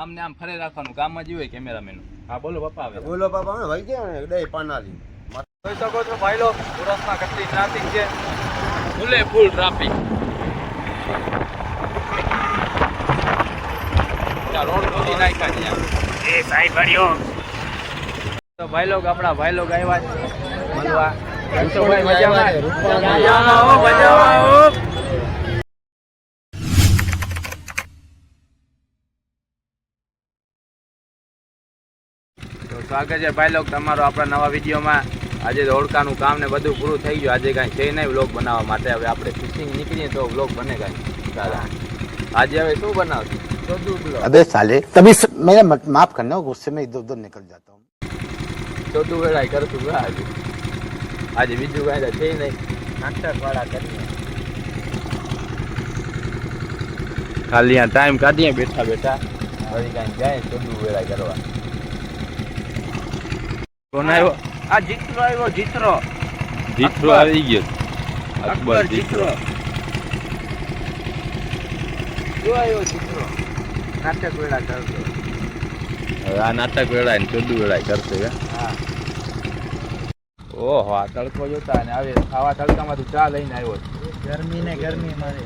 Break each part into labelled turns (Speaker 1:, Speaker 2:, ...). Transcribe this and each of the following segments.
Speaker 1: આમ ને આમ ફરે રાખવાનું. કામમાં જ હોય કેમેરામેન. હા બોલો પપ્પા આવે
Speaker 2: બોલો પપ્પા અમે ભાઈ ગયા ને ડે પાનાલી
Speaker 1: જોઈ શકો છો ભાઈ લો સુરતમાં કેટલી ટ્રાફિક છે. ફૂલે ફૂલ ટ્રાફિક રોડ નાખ્યા છે. એ સાહેબ ભર્યો તો ભાઈ લોગ આપણા ભાઈ લોગ આવ્યા છે મળવા હંસોભાઈ મજામાં? મજામાં હો, મજામાં હો. સ્વાગત છે ભાઈ લોક તમારો આપણા નવા વિડીયોમાં આજે ધોળકાનું કામ ને બધું પૂરું થઈ ગયું આજે કાંઈ છે નહીં વ્લોગ બનાવવા માટે હવે આપણે ફિશિંગ નીકળીએ તો વ્લોગ બને કાંઈ સારા આજે હવે શું બનાવશું
Speaker 3: અબે સાલે તभी મેરે માફ કરના ગુસ્સે મેં ઇધર ઉધર નીકળ જાતા હું
Speaker 1: ચોથું વેળાય કરતું ના આજે આજે બીજું કાંઈ છે નહીં નાટક વાળા કરીએ ખાલી આ ટાઈમ કાઢીએ બેઠા બેઠા વળી કાંઈ જાય ચોથું વેળાય કરવા કોણ આવ્યો
Speaker 4: આ જીતરો આવ્યો જીતરો.
Speaker 1: જીતરો આવી ગયો. અકબર જીતરો.
Speaker 4: જો આવ્યો જીતરો. નાટક વેળા કરતો.
Speaker 1: હવે આ નાટક વેળા ને ચોદુ વેળાય કરશે હા. ઓહો આ તડકો જોતા ને આવે આવા તડકામાંથી ચા લઈને આવ્યો
Speaker 4: ગરમી ને ગરમી મારે.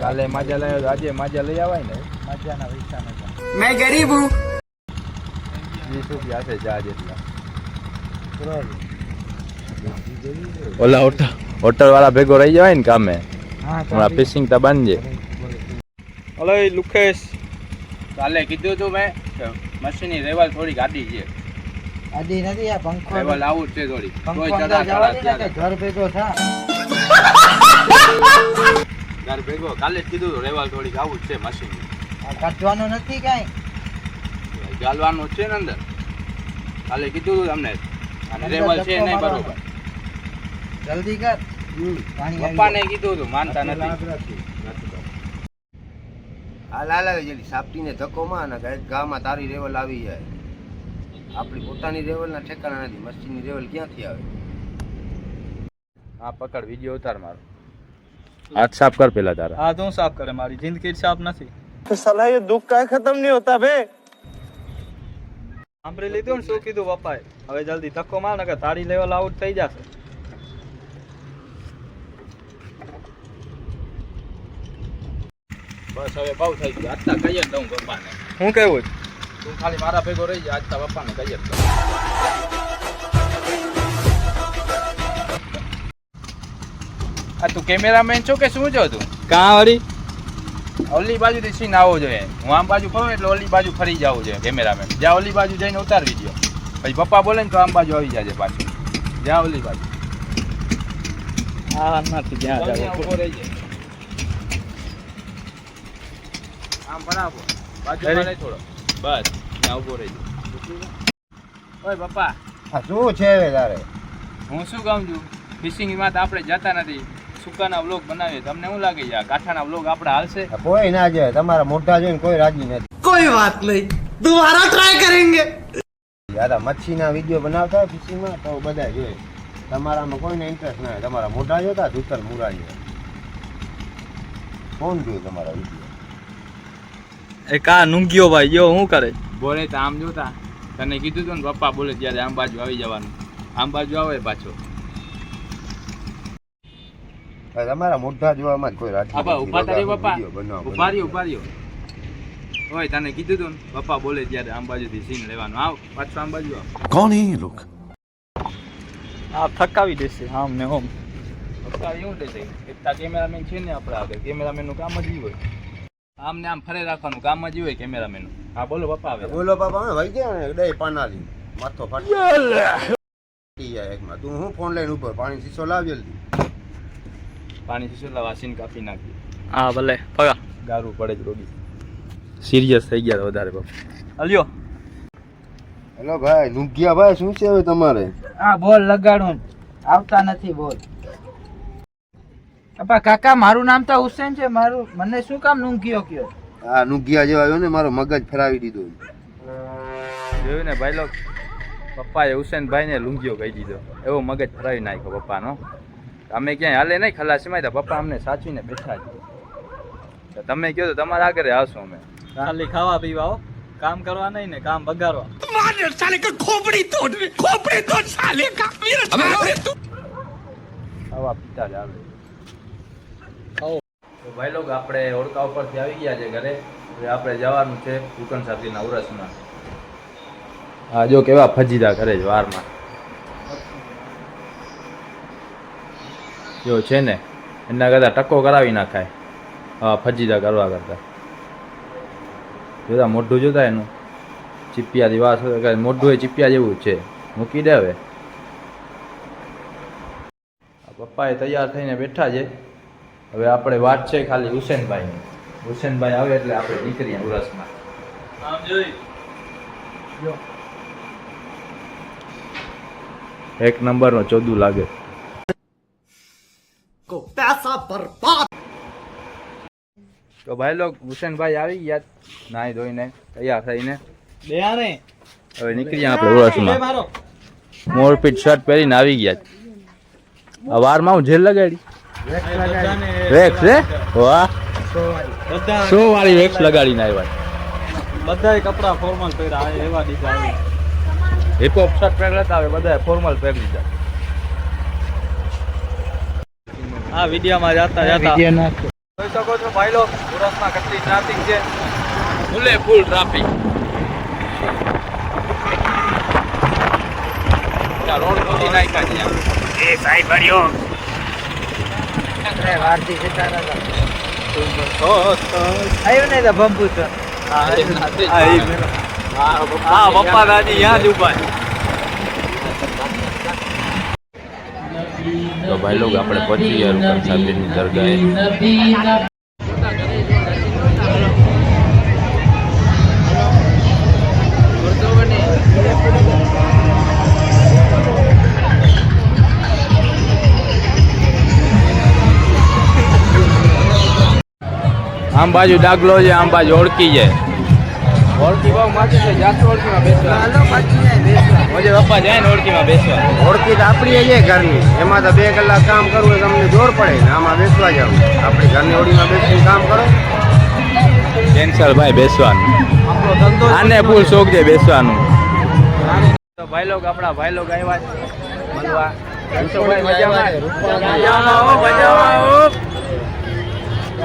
Speaker 1: કાલે માજા લઈ આવ્યો તો આજે માજા લઈ આવાય ને.
Speaker 4: માજાના પૈસા નતા
Speaker 1: રૂપિયા ઓલા હોટલ હોટલ વાળા ભેગો રહી જવાય ને કામે.
Speaker 4: હા
Speaker 1: હમણાં ફિશિંગ તો બાંધજે હલો લુકેશ. કાલે કીધું તું મેં મશીનની રેવાલ થોડી ગાડી છે.
Speaker 4: આદી નથી આ પંખો
Speaker 1: રેવાલ આવું જ છે થોડી.
Speaker 4: કોઈ
Speaker 1: ચડા ચડા.
Speaker 4: ઘર ભેગો થા.
Speaker 1: ઘર ભેગો. કાલે જ કીધું રેવાલ થોડી આવું જ છે મશીન
Speaker 4: આ કાઢવાનું નથી કાંઈ.
Speaker 1: ચાલવાનું જ છે ને અંદર. કાલે કીધું તું તમને અને રેવલ છે નહીં બરોબર.
Speaker 4: જલ્દી કર.
Speaker 1: પપ્પાને કીધું તું માનતા નથી.
Speaker 2: આ લાલ આવે જેલી સાપટીને ધક્કો માં ને ગામમાં તારી રેવલ આવી જાય. આપણી પોતાની રેવલના ઠેકાણા નથી. મસ્તીની રેવલ ક્યાંથી આવે?
Speaker 1: હા પકડ વીડિયો ઉતાર મારો. હાથ સાફ કર પેલા તારા.
Speaker 5: આ તું સાફ કરે? મારી જિંદગી સાફ નથી.
Speaker 2: સલાહ એ દુઃખ કાંઈ ખતમ નહીં હોતા બે
Speaker 5: સાંભળી લીધું ને શું કીધું પપ્પાએ? હવે જલ્દી ધક્કો માર કે તારી લેવલ આઉટ થઈ જશે.
Speaker 1: બસ હવે બહુ થઈ ગયું. આજતા કહીએ ને દઉં પપ્પાને.
Speaker 5: હું કેવું છું?
Speaker 1: તું ખાલી મારા ભેગો રહી જાય આજતા પપ્પાને કહીએ જ આ તું કેમેરામેન છો કે શું છો તું?
Speaker 5: કાં વળી?
Speaker 1: ઓલી બાજુથી સીન આવવો જોઈએ. હું આમ બાજુ ફરું એટલે ઓલી બાજુ ફરી જવું જોઈએ કેમેરામેન જ્યાં ઓલી બાજુ જઈને ઉતારવી દો પછી પપ્પા બોલે ને તો આમ બાજુ આવી જાજે પાછું. જ્યાં ઓલી બાજુ.
Speaker 5: આ નથી જ્યાં.
Speaker 1: ઊભો રહેજે. આમ બરાબર બાજુ? થોડો. બસ ત્યાં ઊભો જાય ઓય પપ્પા.
Speaker 2: શું છે તારે?
Speaker 1: હું શું કહું છું? ફિશિંગમાં તો આપણે જતા નથી. સુકાના વ્લોગ બનાવીએ. તમને શું લાગે છે? કાઠાના વ્લોગ આપણે હાલશે?
Speaker 2: કોઈ ના જાય. તમારા મોટા જોઈને કોઈ રાજી નથી.
Speaker 6: કોઈ વાત નહીં. દુબારા ટ્રાય કરેંગે.
Speaker 2: યાર મચ્છીના વીડિયો બનાવતા હોય ફિશિંગમાં તો બધા જોઈએ તમારામાં કોઈને ઇન્ટરેસ્ટ ના તમારા મોટા જોતા ધૂતર મુરા જોઈએ કોણ જોયું તમારા વીડિયો
Speaker 5: એ કા નુંગીઓ ભાઈ જો શું કરે?
Speaker 1: બોલે તો આમ જોતા. તને કીધું તું ને પપ્પા બોલે ત્યારે આમ બાજુ આવી જવાનું. આમ બાજુ આવે પાછો.
Speaker 2: તમારા મોઢા જોવામાં કોઈ રાજી બાપા
Speaker 1: ઊભા તારી
Speaker 2: બાપા.
Speaker 1: ઊભા રહ્યો ઓય તને કીધું તું બાપા બોલે ત્યારે આંબાજુથી સીન લેવાનું. આવ પાછો આમ બાજુ આવ.
Speaker 3: કોણ હે લોક?
Speaker 5: આ થકાવી દેશે આમ ને હોમ
Speaker 1: થકાવી હું દેશે એક તા કેમેરામેન છે ને આપણે આગળ. કેમેરામેનનું કામ જ ઈ હોય. આમ ને આમ ફરે રાખવાનું કામ જ ઈ હોય કેમેરામેનનું હા બોલો બાપા આવે
Speaker 2: બોલો બાપા હવે વઈ ગયા ડે પાનાલી માથો ફાટી જાય એકમાં. તું હું ફોન લઈને ઉપર પાણી સીસો લાવ
Speaker 1: પાણી સુસલા વાસીન કાપી નાખી
Speaker 5: હા ભલે. પગા.
Speaker 1: ગારું પડે જ રોગી. સિરિયસ થઈ ગયા વધારે પપ્પા
Speaker 5: અલ્યો
Speaker 2: હેલો ભાઈ નુગિયા ભાઈ શું છે હવે તમારે?
Speaker 4: હા બોલ લગાડું. આવતા નથી બોલ. અપા કાકા મારું નામ તો હુસેન છે. મારું મને શું કામ નુંગીઓ કયો?
Speaker 2: આ નુગિયા જેવા આવ્યો ને મારો મગજ ફેરાવી દીધું.
Speaker 1: જોયું ને ભાઈ લોક પપ્પાએ હુસેન ભાઈને લુંગીઓ કહી દીધો. એવો મગજ ફરાવી નાખ્યો પપ્પાનો. અમે ક્યાંય હાલે નહીં ખલાસીમાં તો પપ્પા અમને સાચવીને બેઠા છે. તમે કહો તો તમારા આગળ આવશું અમે.
Speaker 5: ખાલી ખાવા પીવા હો. કામ કરવા નહીં ને કામ બગાડવા.
Speaker 1: ખાવા પીતા જ આવે તો ભાઈ લોકો આપણે ઓળખા ઉપરથી આવી ગયા છે ઘરે. હવે આપણે જવાનું છે દુકાન સાથેના ઉરસમાં. હા જો કેવા ફજીદા કરે છે વારમાં. જો છે ને એના કરતાં ટકો કરાવી નાખાય હા ફજીદા કરવા કરતા. જોતા મોઢું જોતા એનું. ચીપિયાથી વાસ મોઢું એ ચીપિયા જેવું છે. મૂકી દે હવે. પપ્પાએ પપ્પા એ તૈયાર થઈને બેઠા છે. હવે આપણે વાત છે ખાલી હુસેનભાઈની. હુસેનભાઈ આવે એટલે આપણે નીકળીએ ઉરસમાં. એક નંબરનો ચોદું લાગે.
Speaker 6: को पैसा बर्बाद
Speaker 1: તો ભાઈ લોક હુસેનભાઈ આવી ગયા નાઈ ધોઈને તૈયાર થઈને
Speaker 5: બે આને
Speaker 1: હવે નીકળીએ આપણે ઉરસમાં
Speaker 5: મારો
Speaker 1: મોરપીટ શર્ટ પહેરીને આવી ગયા આ વારમાં હું જેલ લગાડી વેક્સ રે વાહ
Speaker 5: બધા
Speaker 1: સો વાળી વેક્સ લગાડીને આવ્યા
Speaker 5: બધાય કપડા ફોર્મલ પહેર્યા આ એવા ડીજા આવી
Speaker 1: હિપહોપ શર્ટ પહેરેલા હતા હવે બધા ફોર્મલ પહેરી લીધા
Speaker 5: આ વિડિયામાં જાતા જાતા જોઈ શકો છો ભાઈ લો ઉરસમાં કેટલી ટ્રાફિક છે.
Speaker 1: ફૂલે ફૂલ ટ્રાફિક રોડ ખોદી નાખ્યા છે
Speaker 5: એ ને તો ભારતી છે હા પપ્પા દાદી યાદ ઊભા
Speaker 1: તો ભાઈ લોકો આપણે પહોંચી ગયા રૂકન સાહેબની દરગાહે. આમ બાજુ ડાગલો છે, આમ બાજુ ઓળખી છે ઓળખી બહુ માટી છે જાતો ઓળખીમાં બેસવા. ઓજે પપ્પા જાય ને ઓળખીમાં બેસવા.
Speaker 2: ઓળખી તો આપણી છે ઘરની. એમાં તો બે કલાક કામ કરવું એ તમને જોર પડે. ને આમાં બેસવા જાવ. આપણી ઘરની ઓળીમાં બેસીને કામ કરો.
Speaker 1: કેન્સલ ભાઈ બેસવાનું. આને ફૂલ શોખ છે બેસવાનું. તો ભાઈ લોગ આપણા ભાઈ લોગ આવ્યા છે. મળવા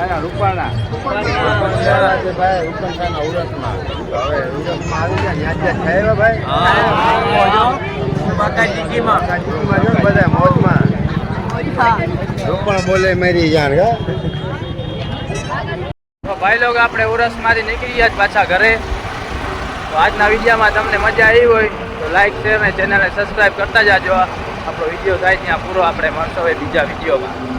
Speaker 1: રૂપાણા રૂપાણા રૂપાણા ક્યાંના? રૂપાણા
Speaker 2: મોજમાં
Speaker 1: ભાઈ લોકો, આપણે ઉરસ મારી નીકળી ગયા પાછા ઘરે. આજના વિડીયોમાં તમને મજા આવી હોય, તો લાઈક શેર અને ચેનલને સબસ્ક્રાઈબ કરતા જાજો. આપણો વીડિયો થાય ત્યાં પૂરો આપણે મળશો બીજા વિડીયોમાં.